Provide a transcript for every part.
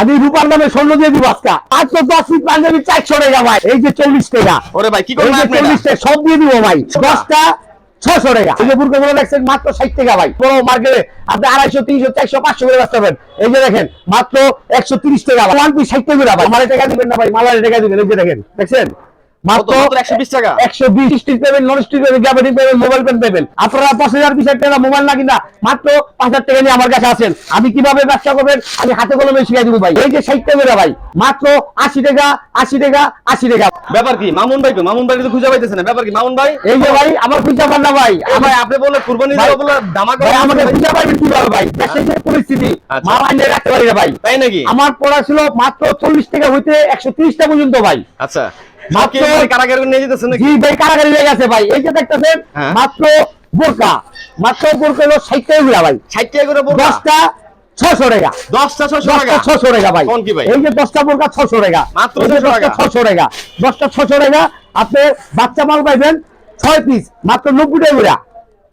আমি রূপার নামে স্বর্ণ দিয়ে দিব আজকা। আজ তো দশ ফিট পাঞ্জাবি চারশো টাকা ভাই। এই যে চল্লিশ টাকা। ওরে ভাই কি করবেন চল্লিশ টাকা সব দিয়ে দিব ভাই। দশটা ছশো টাকা। এই যে দেখছেন মাত্র ষাট টাকা ভাই। বড় মার্কেটে আপনি আড়াইশো তিনশো চারশো পাঁচশো করে ব্যস্ত হবেন। এই যে দেখেন মাত্র একশো তিরিশ টাকা ওয়ান পিস ষাট টাকা ভাই। মালে টাকা দিবেন না ভাই মালারে টাকা দিবেন। এই যে দেখেন দেখছেন? মাত্র মাত্র 120 টাকা? একশো বিশ স্টিক পাবেন নন স্টিক পাবেন গ্যাবারিং পাবেন মোবাইল পেন পাবেন আপনারা পাঁচ হাজার বিশ হাজার টাকা মোবাইল না কিনা মাত্র পাঁচ হাজার টাকা নিয়ে আমার কাছে আছেন। আমি কীভাবে ব্যবসা করবেন? আমি হাতে কলমে শিখাই দিব ভাই। এই যে ষাট টাকা ভাই মাত্র আশি টাকা আশি টাকা আশি টাকা। ব্যাপার কি? মামুন ভাই? মামুন ভাই তো খুঁজে পাইতেছে না। ব্যাপার কি মামুন ভাই? এই যে ভাই আমার খুঁজে পান না ভাই। ভাই আপনি বলে কুরবানি ভাই, বলে ধামাকা ভাই আমাকে ভাই। খুঁজে পাবেন কীভাবে ভাই? দেশের পরিস্থিতি আচ্ছা। মা রাখতে পারি না ভাই। তাই নাকি? আমার পড়া ছিল মাত্র চল্লিশ টাকা হইতে একশো ত্রিশ টাকা পর্যন্ত ভাই। আচ্ছা। মাত্র- মাত্র কারাগারে নিয়ে যেতেছেন নাকি? জি ভাই কারাগারি লেগে গেছে ভাই। এই যে দেখতেছেন হ্যাঁ। মাত্র বোরকা। মাত্র বোরকা হলো ষাট টাকা ভাই। 60 টাকা করে দশটা ছশো টাকা। 10টা 600 টাকা? দশটা ছশো টাকা ভাই? এই যে দশটা বোরকা ছশো টাকা। মাত্র এই যে 600 টাকা। দশটা ছশো টাকা। দশটা ছশো টাকা আপনি বাচ্চা মাল পাইবেন ছয় পিস মাত্র নব্বই টাকা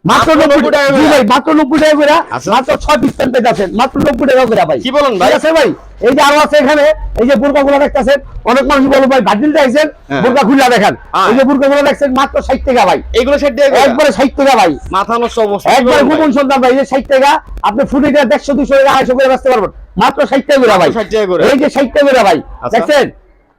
মাত্র নব্বই টাকা ভাই মাত্র নব্বই টাকা করে। আচ্ছা। মাত্র ছয় পিস প্যান্ট পেয়েছেন মাত্র নব্বই টাকা করে ভাই। কি বলেন ভাই? আছে ভাই? এই যে আরও আছে এখানে এই যে বোরকা গুলো দেখতেছেন অনেক মানুষ বলো ভাই দেখছেন হ্যাঁ। বোরকা খুলে দেখেন। হ্যাঁ। এই যে বোরকা গুলো দেখছেন মাত্র ষাট টাকা ভাই। এইগুলো 60 টাকা। একবারে ষাট টাকা ভাই। মাথা নষ্ট অবস্থা। একবার গোপন সন্তান ভাই এই যে ষাট টাকা আপনি ফুটে দেড়শো দুশো টাকা আড়াইশো করে বেচতে পারবেন। মাত্র ষাট টাকা ভাই। মাত্র 60 টাকা করে। এই যে ষাট টাকা ভাই। আচ্ছা। দেখছেন?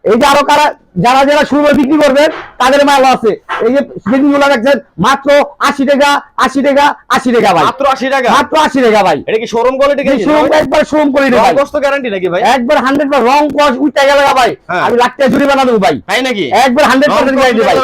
এই যে আরও কারা যারা যারা শুরু বিক্রি করবেন তাদের মাল আছে। এই যে স্ক্রিনগুলো দেখছেন মাত্র আশি টাকা আশি টাকা আশি টাকা ভাই। মাত্র 80 টাকা? মাত্র আশি টাকা ভাই। এটা কি শোরুম কোয়ালিটি শোরুম একবার শোরুম করে দেবে ভাই। কষ্ট গ্যারান্টি নাকি ভাই? একবার হান্ড্রেড রং কস উঠে গেলে ভাই। হ্যাঁ। আমি লাখ টাকা জরিমানা দেবো ভাই। তাই নাকি? একবার হান্ড্রেড পার্সেন্ট গ্যারান্টি ভাই।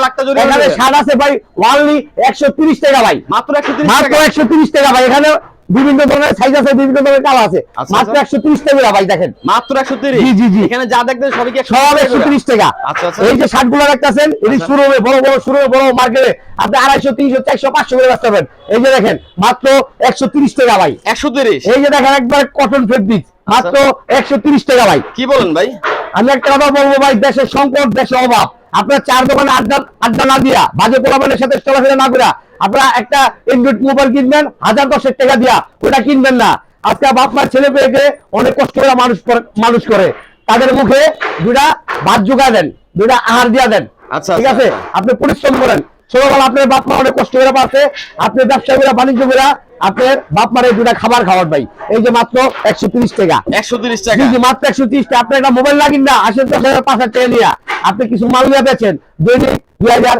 এখানে। স্বাদ আছে ভাই ওয়ানলি একশো তিরিশ টাকা ভাই। মাত্র 130 মাত্র টাকা? একশো তিরিশ টাকা ভাই। এখানে বিভিন্ন ধরনের সাইজ আছে বিভিন্ন ধরনের কালার আছে। আচ্ছা, মাত্র আচ্ছা। একশো তিরিশ টাকা ভাই দেখেন। মাত্র 130 জি, জি, জি। এখানে যা দেখবেন সবই কি সব একশো তিরিশ টাকা। আচ্ছা, আচ্ছা। এই যে শার্টগুলো রাখতেছেন এটি। শুরু হবে বড় বড় শুরু হবে বড় মার্কেটে আপনি আড়াইশো তিনশো চারশো পাঁচশো করে রাখতে পারবেন এই যে দেখেন মাত্র একশো তিরিশ টাকা ভাই। 130 এই যে দেখেন একবার কটন ফেব্রিক মাত্র একশো তিরিশ টাকা ভাই। কি বলেন ভাই? আমি একটা কথা বলব ভাই দেশের সংকট দেশের অভাব। আপনার চার দোকানে আড্ডা আড্ডা না দিয়া বাজে পোলাপানের সাথে চলাফেরা না করা আপনারা একটা অ্যান্ড্রয়েড মোবাইল কিনবেন হাজার দশের টাকা দিয়া ওটা কিনবেন না। আজকে বাপমার ছেলে পেয়েকে অনেক কষ্ট করে মানুষ করে- মানুষ করে। তাদের মুখে দুটা ভাত জোগা দেন দুটা আহার দিয়া দেন। আচ্ছা, ঠিক আচ্ছা, আছে? আচ্ছা। আপনি পরিশ্রম করেন। ছোটবেলা আপনার বাপ মা অনেক কষ্ট করে পারছে। আপনি ব্যবসা করে বাণিজ্য করে আপনার বাপ মারে দুটা খাবার খাওয়ার ভাই। এই যে মাত্র একশো তিরিশ টাকা। 130 জি টাকা। জি মাত্র একশো তিরিশ টাকা আপনি একটা মোবাইল লাগিন না আসেন দশ হাজার পাঁচ হাজার টাকা নিয়ে। আপনি কিছু মাল নিয়ে বেছেন দৈনিক দুই হাজার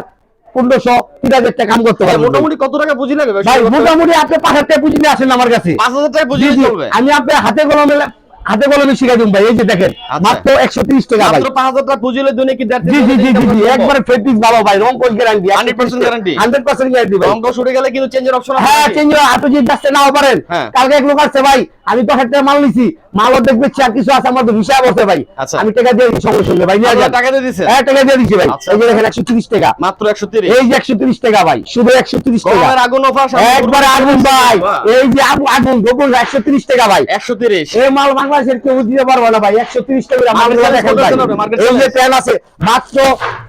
পনেরোশো তিন হাজার টাকা কাম করতে ভাই, পারবেন। মোটামুটি কত টাকা পুঁজি লাগবে ভাই? মোটামুটি আপনি পাঁচ হাজার টাকা পুঁজি নিয়ে আসেন আমার কাছে। 5000 টাকা পুঁজি জি, জি, চলবে? আমি আপনার হাতে কলমে হাতে কলমে শিখাই দিন ভাই এই যে দেখেন আচ্ছা। মাত্র একশো তিরিশ টাকা মাত্র 5000 টাকা পুঁজি হলে দুনিয়া কি জি জি জি জি একবারে ফেব্রিক ভালো ভাই রং coach guarantee 100% guarantee? Hundred percent guarantee ভাই রং উঠে গেলে কিন্তু চেঞ্জের অপশন হ্যাঁ চেঞ্জ আপনি যদি যাচ্ছে নাও পারেন হ্যাঁ। কালকে এক লোক আসছে ভাই আমি হাজার টাকা মাল নিছি মালও দেখবে আর কিছু আছে আমার তো হিসাব আছে ভাই আচ্ছা। আমি টাকা দিয়ে সঙ্গে ভাই। টাকা দিয়ে দিছেন? হ্যাঁ টাকা দিয়ে দিচ্ছি ভাই আচ্ছা, এই যে। দেখেন একশো তিরিশ টাকা মাত্র 130 এই যে একশো তিরিশ টাকা ভাই শুধু একশো তিরিশ টাকা আগুন অফার একবার আগুন ভাই এই যে আগুন আগুন গোপন একশো তিরিশ টাকা ভাই 130 এই মাল বাংলাদেশের কেউ দিতে পারবে না ভাই একশো তিরিশ টাকা এই যে প্যান আছে মাত্র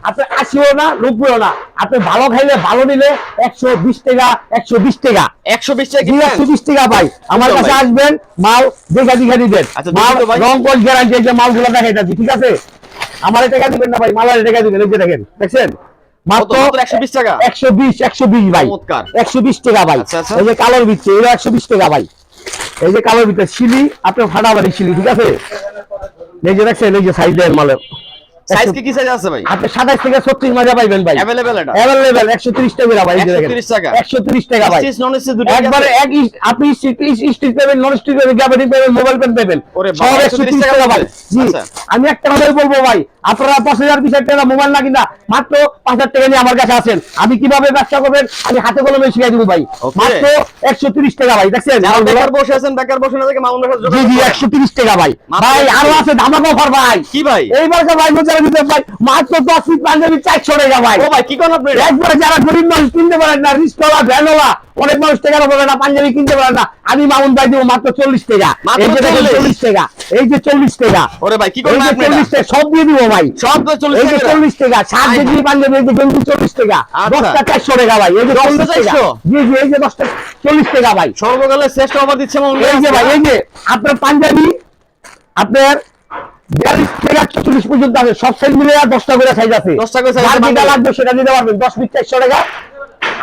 আপনি আশিও না নব্বইও না। আপনি ভালো খাইলে ভালো নিলে একশো বিশ টাকা একশো বিশ টাকা। 120 টাকা একশো বিশ টাকা ভাই আমার কাছে আসবেন মাল দেখা দেখা দিবেন। আচ্ছা, মাল দেখি। রং কোচ গ্যারান্টি যে মালগুলো দেখাইতেছি ঠিক আছে? আমার টাকা দিবেন না ভাই মালারে টাকা দিবেন এই যে দেখেন দেখছেন? মাত্র মাত্র 120 টাকা? একশো একশো ভাই। একশো বিশ টাকা ভাই। আচ্ছা, আচ্ছা। এই যে কালোর বিচ্ছে এগুলো একশো বিশ টাকা ভাই। এই যে কালোর ভিতরে শিলি আপনার ফাটাবাড়ি শিলি, ঠিক আছে? এই যে দেখছেন, এই যে মালের সাইজ কি কি সাইজ আছে ভাই আপনি সাতাশ থেকে ছত্রিশ মাজা পাইবেন ভাই अवेलेबल এটা অ্যাভেলেবেল একশো তিরিশ টাকা ভাই এই যে দেখেন 130 টাকা। একশো তিরিশ টাকা ভাই স্টিচ নন স্টিচ দুটো একবারে এক ইস- আপনি স্টিচ পাবেন নন স্টিচ পাবেন গ্যাবারিং পাবেন মোবাইল পেন পাবেন ওরে সব বাবা, 130 130 টাকা ভাই জি আচ্ছা। আমি একটা কথাই বলবো ভাই আপনারা পাঁচ হাজার বিশ হাজার টাকা মোবাইল না কিনা মাত্র পাঁচ হাজার টাকা নিয়ে আমার কাছে আছেন আমি কিভাবে ব্যবসা করবেন আমি হাতে কলমে শিখাই দিব ভাই Okay. মাত্র একশো তিরিশ টাকা ভাই দেখছেন যারা মালগুলো? বেকার বসে আছেন বেকার বসে না থেকে মামুন ভাই জি জি একশো তিরিশ টাকা ভাই মাত্র ভাই 130 আরো আছে ধামাকা অফার ভাই কি ভাই এইবার যে ভাই মোচার ভিতরে ভাই মাত্র দশ ফিট পাঞ্জাবি চারশো টাকা ভাই ও ভাই কি কোন আপনি? একবারে যারা গরিব মানুষ কিনতে পারেন না রিস্কওয়ালা ভ্যানওয়ালা অনেক মানুষ টাকার পারে না পাঞ্জাবি কিনতে পারেন না আমি মামুন ভাই দেবো মাত্র চল্লিশ টাকা। মাত্র এই যে দেখেন 40 চল্লিশ টাকা এই যে চল্লিশ টাকা। ওরে ভাই কি চল্লিশ টাকা সব দিয়ে দিব ভাই। সব তো 40 এই যে চল্লিশ টাকা আয় কেজি পাঞ্জাবি এই যে গেঞ্জি চল্লিশ টাকা আচ্ছা। দশটা চারশো টাকা ভাই এই যে দশটা চল্লিশ টাকা। 400? জি জি এই যে দশটা চল্লিশ টাকা ভাই। সর্বকালের শ্রেষ্ঠ অফার দিচ্ছে এই যে ভাই এই যে আপনার পাঞ্জাবি আপনার বিয়াল্লিশ থেকে চল্লিশ পর্যন্ত আছে। সব সাইজ মিলে আর দশটা করে সাইজ আছে। 10টা করে লাগবে সেটা নিতে পারবেন। দশ মিনিট একশো টাকা।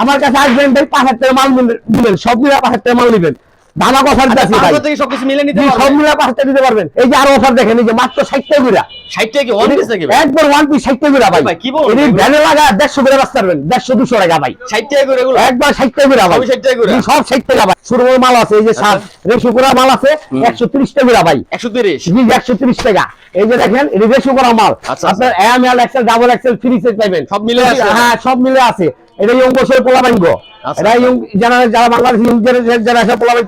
আমার কাছে আসবেন ভাই পাঁচ হাজার টাকা মাল নেবেন। সব মিলে পাঁচ হাজার টাকা মাল নেবেন। ধানা কথা দিচ্ছি ভাই। থেকে সবকিছু মিলে নিতে জি, সব পারবে মিলে পাঁচ দিতে পারবেন। এই যে আরও অফার দেখেন এই যে মাত্র ষাট টাকা করে। 60 টাকা ওয়ান পিস নাকি ভাই? একবার ওয়ান পিস ষাট টাকা করে ভাই। কি এটি এগুলো? ভ্যানে লাগা দেড়শো করে রাস্তা পারবেন দেড়শো দুশো টাকা ভাই। 60 টাকা করে এগুলো? একবার ষাট টাকা করে ভাই। 60 টাকা করে? সব ষাট টাকা ভাই। সুরময় মাল আছে এই যে রেশু করা মাল আছে একশো ত্রিশ টাকা করে ভাই। 130 জি একশো ত্রিশ টাকা। এই যে দেখেন এটা রেশু করা মাল। আচ্ছা, আপনার M L XL double XL free set পাইবেন। সব মিলে আছে? হ্যাঁ সব মিলে আছে। এটা ইয়ং বছর পোলা বাইঙ্গ আচ্ছা, এটা ইয়ং যারা যারা বাংলাদেশ ইয়ং যারা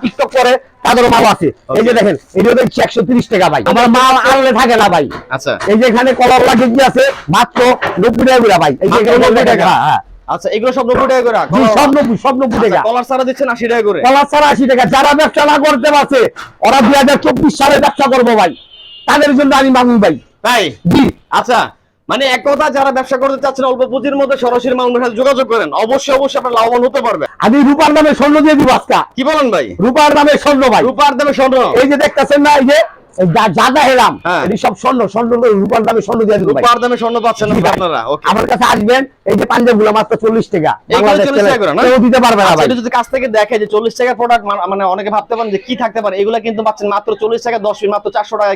টিকটক করে তাদেরও মাল আছে। এই যে দেখেন এটা দেখছি একশো তিরিশ টাকা ভাই। আমার মাল আনলে থাকে না ভাই। আচ্ছা। এই যে এখানে কলার কেজি আছে মাত্র নব্বই টাকা করে ভাই। এই যে 90 টাকা। হ্যাঁ, আচ্ছা এগুলো সব 90 টাকা করে? সব নব্বই সব নব্বই টাকা। কলার সারা দিচ্ছেন 80 টাকা করে? কলা আশি টাকা। যারা ব্যবসা না করতে পারছে ওরা দুই হাজার চব্বিশ সালে ব্যবসা করব ভাই। তাদের জন্য আমি মাগুন ভাই। তাই? জি। আচ্ছা। মানে এক কথা যারা ব্যবসা করতে চাচ্ছেন অল্প পুঁজির মধ্যে সরাসরি মামুনের সাথে যোগাযোগ করেন। অবশ্যই অবশ্যই আপনার লাভবান হতে পারবে আমি রূপার নামে স্বর্ণ দিয়ে দিব আজকা। কি বলেন ভাই? রূপার নামে স্বর্ণ ভাই। রূপার দামে স্বর্ণ। এই যে দেখতেছেন না এই যে হেরাম হ্যাঁ। এটি সব স্বর্ণ স্বর্ণ রূপার নামে স্বর্ণ দিয়ে দিব রূপার দামে স্বর্ণ পাচ্ছেন আপনারা আমার কাছে আসবেন এই যে পাঞ্জাবগুলো মাত্র চল্লিশ টাকা। এইগুলো 40 টাকা? কেউ দিতে পারবে না আচ্ছা, ভাই। যদি কাছ থেকে দেখে যে চল্লিশ টাকার প্রোডাক্ট মানে অনেকে ভাবতে পারেন যে কি থাকতে পারে এগুলা কিন্তু পাচ্ছেন মাত্র চল্লিশ টাকা দশ মাত্র চারশো টাকা